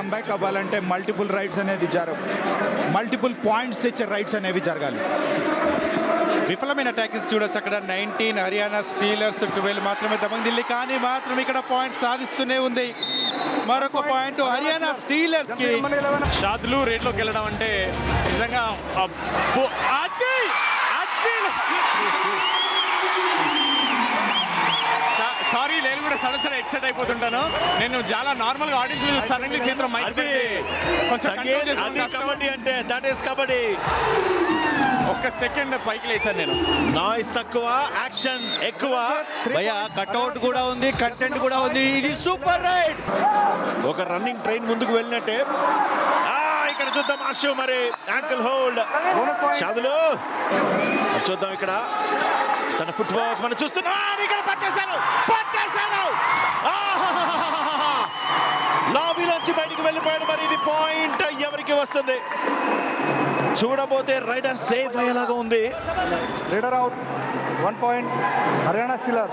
Comeback అవ్వాలంటే multiple rides అనేది జరగ మల్టిపుల్ పాయింట్స్ తెచ్చే రైడ్స్ అనేవి జరగాలి. విఫలమైన ట్యాకిల్స్ చూడొచ్చు అక్కడ. నైన్టీన్ హర్యానా స్టీలర్స్ ట్వెల్వ్ మాత్రమే దబంగ్ ఢిల్లీ కానీ మాత్రం ఇక్కడ పాయింట్ సాధిస్తూనే ఉంది. మరొక పాయింట్ హర్యానా స్టీలర్స్కి షాద్లు రేట్లోకి వెళ్ళడం అంటే నిజంగా సడన్ సడన్ ఎక్సైట్ అయిపోతుంటాను. నేను చాలా నార్మల్గా ఆడియన్స్ సడన్లీ చేతిలో మైక్ కొంచెం. కబడ్డీ అంటే దట్ ఈస్ కబడ్డీ. ఒక్క సెకండ్ పైకి లేచాను నేను. నాయిస్ తక్కువ యాక్షన్ ఎక్కువ. భయ కట్అవుట్ కూడా ఉంది కంటెంట్ కూడా ఉంది. ఇది సూపర్ రైడ్ ఒక రన్నింగ్ ట్రైన్ ముందుకు వెళ్ళినట్టే. ఆ, ఇక్కడ చూద్దాం ఆశు మరి యాంకిల్ హోల్డ్ షాదులు చూద్దాం ఇక్కడ. తన ఫుట్ మనం చూస్తున్నాం. ఇక్కడ పట్టేశాను. పట్టేశాను. నుంచి బయటికి వెళ్ళిపోయాడు. మరి ఇది పాయింట్ ఎవరికి వస్తుంది? చూడబోతే రైడర్ సేఫ్ అయ్యేలాగా ఉంది. Raider out one point Haryana సిలర్